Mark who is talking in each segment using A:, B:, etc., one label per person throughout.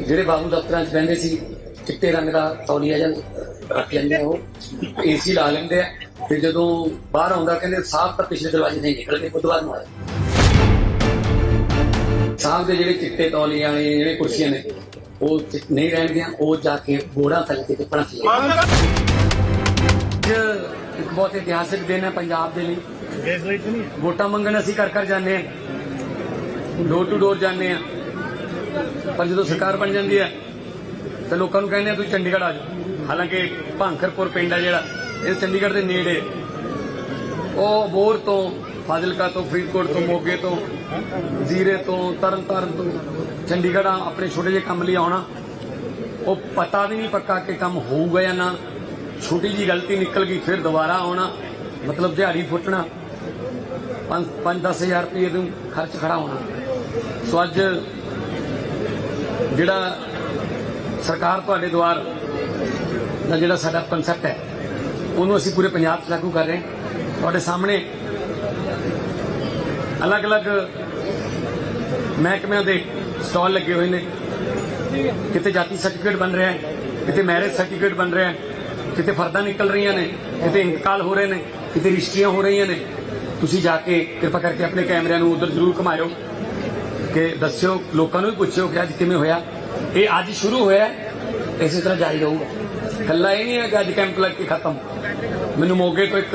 A: ਜਿਹੜੇ ਬਾਬੂ ਦਫ਼ਤਰਾਂ 'ਚ ਬਹਿੰਦੇ ਸੀ ਚਿੱਟੇ ਰੰਗ ਦਾ ਤੌਲੀਆ ਜਾਂ ਰੱਖ ਲੈਂਦੇ ਆ ਉਹ ਏਸੀ ਲਾ ਲੈਂਦੇ ਆ। ਤੇ ਜਦੋਂ ਬਾਹਰ ਆਉਂਦਾ ਕਹਿੰਦੇ ਸਾਹਬ ਤਾਂ ਪਿਛਲੇ ਦਰਵਾਜ਼ੇ ਤੋਂ ਹੀ ਨਿਕਲ ਕੇ ਬੁੱਧਵਾਰ ਨੂੰ ਆਇਆ ਦੇ ਜਿਹੜੇ ਚਿੱਟੇ ਤੌਲੀਆਂ ਨੇ ਜਿਹੜੇ ਕੁਰਸੀਆਂ ਨੇ ਉਹ ਨਹੀਂ ਰਹਿਣਗੀਆਂ ਉਹ ਜਾ ਕੇ ਗੋੜਾ ਥੱਲੇ ਤੇ ਟਿੱਪਣਾ ਸੀ ਇੱਕ ਬਹੁਤ ਇਤਿਹਾਸਿਕ ਦਿਨ ਹੈ ਪੰਜਾਬ ਦੇ ਲਈ। ਵੋਟਾਂ ਮੰਗਣ ਅਸੀਂ ਕਰ ਕਰ ਜਾਂਦੇ ਹਾਂ। ਡੋਰ ਟੂ ਡੋਰ ਜਾਂਦੇ ਹਾਂ। ਪਰ ਜਦੋਂ ਸਰਕਾਰ ਬਣ ਜਾਂਦੀ ਹੈ, ਤੇ ਲੋਕਾਂ ਨੂੰ ਕਹਿੰਦੇ ਆ ਤੁਸੀਂ ਚੰਡੀਗੜ੍ਹ ਆ ਜਾਓ ਹਾਲਾਂਕਿ ਭਾਂਖਰਪੁਰ ਪਿੰਡ ਹੈ ਜਿਹੜਾ, ਇਹ ਚੰਡੀਗੜ੍ਹ ਦੇ ਨੇੜੇ। ਉਹ ਬੋਰ ਤੋਂ, ਫਾਜ਼ਿਲਕਾ ਤੋਂ, ਫਰੀਦਕੋਟ ਤੋਂ, ਮੋਗੇ ਤੋਂ, ਜ਼ੀਰੇ ਤੋਂ, ਤਰਨਤਾਰਨ ਤੋਂ ਚੰਡੀਗੜ੍ਹ ਆ ਆਪਣੇ ਛੋਟੇ ਜਿਹੇ ਕੰਮ ਲਈ ਆਉਣਾ। ਉਹ ਪਤਾ ਵੀ ਨਹੀਂ ਪੱਕਾ ਕਿ ਕੰਮ ਹੋਊਗਾ ਜਾਂ ਨਾ। ਛੋਟੀ ਜੀ ਗਲਤੀ ਨਿਕਲ ਗਈ, ਫਿਰ ਦੁਬਾਰਾ ਆਉਣਾ। ਮਤਲਬ ਦਿਹਾੜੀ ਫੁੱਟਣਾ। 5-10000 ਰੁਪਏ ਨੂੰ ਖਰਚ ਖੜਾ ਹੋਣਾ। ਸੋ ਅੱਜ ਜਿਹੜਾ ਸਰਕਾਰ ਤੁਹਾਡੇ ਦੁਆਰ ਦਾ ਜਿਹੜਾ ਸਾਡਾ ਕਨਸੈਪਟ ਹੈ, ਉਹਨੂੰ ਅਸੀਂ ਪੂਰੇ ਪੰਜਾਬ 'ਚ ਲਾਗੂ ਕਰ ਰਹੇ ਹਾਂ। ਤੁਹਾਡੇ ਸਾਹਮਣੇ ਅਲੱਗ-ਅਲੱਗ ਮਹਿਕਮਿਆਂ ਦੇ ਸਟਾਲ ਲੱਗੇ ਹੋਏ ਨੇ। ਕਿਤੇ ਜਾਤੀ ਸਰਟੀਫਿਕੇਟ ਬਣ ਰਿਹਾ ਹੈ, ਕਿਤੇ ਮੈਰਿਜ ਸਰਟੀਫਿਕੇਟ ਬਣ ਰਿਹਾ ਹੈ, ਕਿਤੇ ਫਰਦਾਂ ਨਿਕਲ ਰਹੀਆਂ ਨੇ, ਕਿਤੇ ਇੰਤਕਾਲ ਹੋ ਰਹੇ ਨੇ, ਕਿਤੇ ਰਿਸ਼ਤੀਆਂ ਹੋ ਰਹੀਆਂ ਨੇ। ਤੁਸੀਂ ਜਾ ਕੇ ਕਿਰਪਾ ਕਰਕੇ ਆਪਣੇ ਕੈਮਰਿਆਂ ਨੂੰ ਉਧਰ ਜ਼ਰੂਰ ਘੁਮਾਇਓ। ਕਿ ਦੱਸਿਓ, ਲੋਕਾਂ ਨੂੰ ਵੀ ਪੁੱਛਿਓ ਕਿ ਅੱਜ ਕਿਵੇਂ ਹੋਇਆ। ਇਹ ਅੱਜ ਸ਼ੁਰੂ ਹੋਇਆ, ਇਸੇ ਤਰ੍ਹਾਂ ਜਾਰੀ ਰਹੂਗਾ। ਕੱਲਾ ਇਹ ਨਹੀਂ ਹੈ ਕਿ ਅੱਜ ਕੈਂਪ ਲੱਗ ਕੇ ਖਤਮ। ਮੈਨੂੰ ਮੋਗੇ ਤੋਂ ਇੱਕ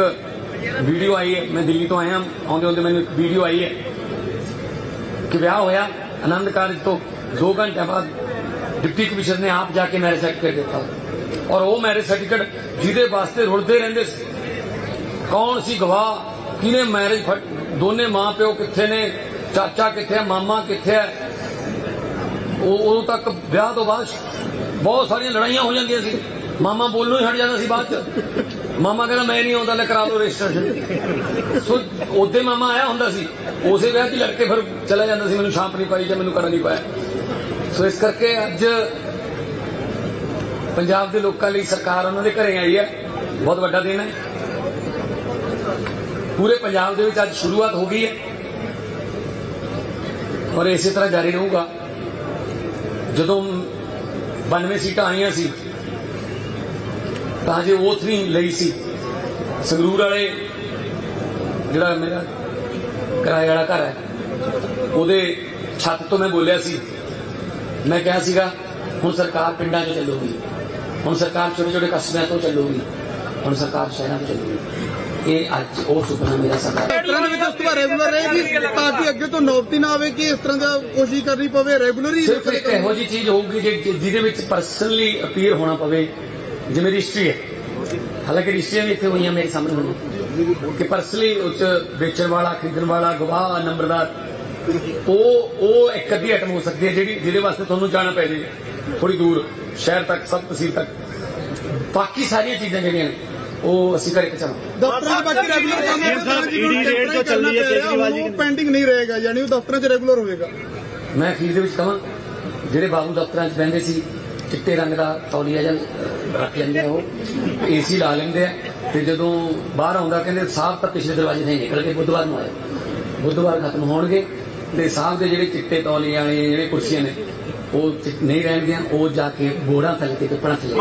A: ਵੀਡੀਓ ਆਈ ਹੈ, ਮੈਂ ਦਿੱਲੀ ਤੋਂ ਆਇਆ ਆਉਂਦੇ ਆਉਂਦੇ ਮੈਨੂੰ ਇੱਕ ਵੀਡੀਓ ਆਈ ਹੈ ਕਿ ਵਿਆਹ ਹੋਇਆ, ਆਨੰਦ ਕਾਰਜ ਤੋਂ 2 ਘੰਟੇ ਬਾਅਦ ਡਿਪਟੀ ਕਮਿਸ਼ਨਰ ਨੇ ਆਪ ਜਾ ਕੇ ਮੈਰਿਜ ਸਰਟੀਫਿਕੇਟ ਦਿੱਤਾ। ਔਰ ਉਹ ਮੈਰਿਜ ਸਰਟੀਫਿਕੇਟ ਜਿਹਦੇ ਵਾਸਤੇ ਰੁਲਦੇ ਰਹਿੰਦੇ ਸੀ। ਕੌਣ ਸੀ ਗਵਾਹ, ਕਿਹਨੇ ਮੈਰਿਜ ਦੋਨੇ ਮਾਂ ਪਿਓ ਕਿੱਥੇ ਨੇ ਚਾਚਾ ਕਿੱਥੇ ਹੈ, ਮਾਮਾ ਕਿੱਥੇ ਹੈ? ਉਹ ਉਦੋਂ ਤੱਕ ਵਿਆਹ ਤੋਂ ਬਾਅਦ ਬਹੁਤ ਸਾਰੀਆਂ ਲੜਾਈਆਂ ਹੋ ਜਾਂਦੀਆਂ ਸੀ। ਮਾਮਾ ਬੋਲਣੋਂ ਹੀ ਹਟ ਜਾਂਦਾ ਸੀ ਬਾਅਦ ਚ। ਮਾਮਾ ਕਹਿੰਦਾ, ਮੈਂ ਨਹੀਂ ਆਉਂਦਾ, ਲੈ ਕਰਾ ਲਓ ਰਜਿਸਟ੍ਰੇਸ਼ਨ। ਸੋ ਉਹਦੇ ਮਾਮਾ ਆਇਆ ਹੁੰਦਾ ਸੀ। ਉਸੇ ਵਿਆਹ 'ਚ ਲੜ ਕੇ ਫਿਰ ਚਲਾ ਜਾਂਦਾ ਸੀ, ਮੈਨੂੰ ਛਾਪ ਨਹੀਂ ਪਾਈ ਜਾਂ ਮੈਨੂੰ ਕਰਨ ਨਹੀਂ ਪਾਇਆ। ਸੋ ਇਸ ਕਰਕੇ ਅੱਜ ਪੰਜਾਬ ਦੇ ਲੋਕਾਂ ਲਈ ਸਰਕਾਰ ਉਹਨਾਂ ਦੇ ਘਰੇ ਆਈ ਹੈ। ਬਹੁਤ ਵੱਡਾ ਦਿਨ ਹੈ। ਪੂਰੇ ਪੰਜਾਬ ਦੇ ਵਿੱਚ ਅੱਜ ਸ਼ੁਰੂਆਤ ਹੋ ਗਈ ਹੈ। ਔਰ ਇਸੇ ਤਰ੍ਹਾਂ ਜਾਰੀ ਰਹੂਗਾ। ਜਦੋਂ 92 ਸੀਟਾਂ ਆਈਆਂ ਸੀ, ਤਾਂ ਜੇ ਉਹ ਨਹੀਂ ਲਈ ਸੀ। ਸੰਗਰੂਰ ਵਾਲੇ, ਜਿਹੜਾ ਮੇਰਾ ਕਿਰਾਏ ਵਾਲਾ ਘਰ ਹੈ, ਉਹਦੇ ਛੱਤ ਤੋਂ ਮੈਂ ਬੋਲਿਆ ਸੀ। ਮੈਂ ਕਿਹਾ ਸੀਗਾ, ਹੁਣ ਸਰਕਾਰ ਪਿੰਡਾਂ 'ਚ ਚੱਲੂਗੀ। ਹੁਣ ਸਰਕਾਰ ਛੋਟੇ ਛੋਟੇ ਕਸਬਿਆਂ ਤੋਂ ਚੱਲੂਗੀ। ਹੁਣ ਸਰਕਾਰ ਸ਼ਹਿਰਾਂ 'ਚ ਚੱਲੂਗੀ। ਇਹ ਅੱਜ ਉਹ ਸੁਪਨਾ ਮੇਰਾ ਸਰਕਾਰ
B: ਇਸ ਤਰ੍ਹਾਂ ਦੇ ਵਿੱਚ ਉਸ ਤੋਂ ਰੈਗੂਲਰ ਰਹੇਗੀ ਤਾਂ ਕਿ ਅੱਗੇ ਤੋਂ ਨੌਬਤੀ ਨਾ ਆਵੇ ਕਿ ਇਸ ਤਰ੍ਹਾਂ ਦਾ ਕੋਸ਼ਿਸ਼ ਕਰਨੀ ਪਵੇ ਰੈਗੂਲਰ ਹੀ
A: ਸਿਰਫ ਇੱਕ ਇਹੋ ਜੀ ਚੀਜ਼ ਹੋਊਗੀ ਜਿਹਦੇ ਵਿੱਚ ਪਰਸਨਲੀ ਅਪੀਅਰ ਹੋਣਾ ਪਵੇ ਜਿਵੇਂ ਰਜਿਸਟਰੀ ਹੈ। ਹਾਲਾਂਕਿ ਰਜਿਸਟਰੀਆਂ ਵੀ ਇੱਥੇ ਹੋਈਆਂ ਮੇਰੇ ਸਾਹਮਣੇ ਹੋਈਆਂ ਕਿ ਪਰਸਨਲੀ ਉੱਚ ਵੇਚਣ ਵਾਲਾ ਖਰੀਦਣ ਵਾਲਾ ਗਵਾਹ ਨੰਬਰਦਾਰ ਉਹ ਉਹ ਇੱਕ ਅੱਧੀ ਆਈਟਮ ਹੋ ਸਕਦੀ ਹੈ ਜਿਹੜੀ ਜਿਹਦੇ ਵਾਸਤੇ ਤੁਹਾਨੂੰ ਜਾਣਾ ਪੈ ਜੇ। ਥੋੜੀ ਦੂਰ ਸ਼ਹਿਰ ਤੱਕ ਸਬ ਤਹਿਸੀਲ ਤੱਕ। ਬਾਕੀ ਸਾਰੀਆਂ ਚੀਜ਼ਾਂ ਜਿਹੜੀਆਂ ਨੇ ਉਹ ਅਸੀਂ ਘਰੇ ਪਹੁੰਚਾਵਾਂਗੇ।
B: ਦਫ਼ਤਰਾਂ 'ਚ ਬਾਕੀ ਰੈਗੂਲਰ ਕੰਮ
C: ਜੀ ਸਰ, ED ਰੇਡ ਜੋ ਚੱਲ ਰਹੀ ਹੈ ਕੇਜਰੀਵਾਲ ਜੀ
B: ਪੈਂਡਿੰਗ ਨਹੀਂ ਰਹੇਗਾ ਯਾਨੀ ਉਹ ਦਫ਼ਤਰਾਂ 'ਚ ਰੈਗੂਲਰ ਹੋਵੇਗਾ
A: ਮੈਂ ਅਖੀਰ ਦੇ ਵਿੱਚ ਕਹਾਂ ਜਿਹੜੇ ਬਾਬੂ ਦਫ਼ਤਰਾਂ 'ਚ ਬਹਿੰਦੇ ਸੀ ਚਿੱਟੇ ਰੰਗ ਦਾ ਤੌਲੀਆ ਜਾਂ ਰੱਖ ਲੈਂਦੇ ਆ ਉਹ ਏਸੀ ਲਾ ਲੈਂਦੇ ਆ ਤੇ ਜਦੋਂ ਬਾਹਰ ਆਉਂਦਾ ਕਹਿੰਦੇ ਸਾਹਬ ਤਾਂ ਪਿਛਲੇ ਦਰਵਾਜ਼ੇ ਤੋਂ ਹੀ ਨਿਕਲ ਕੇ ਬੁੱਧਵਾਰ ਨੂੰ ਆਇਆ ਬੁੱਧਵਾਰ ਖਤਮ ਹੋਣਗੇ ਤੇ ਸਾਹਬ ਦੇ ਜਿਹੜੇ ਚਿੱਟੇ ਤੌਲੀਆਂ ਨੇ ਜਿਹੜੇ ਕੁਰਸੀਆਂ ਨੇ ਉਹ ਨਹੀਂ ਰਹਿਣਗੀਆਂ ਉਹ ਜਾ ਕੇ ਗੋੜਾ ਥੱਲੇ ਤੇ ਟਿੱਪਣਾ ਥੱਲੇ।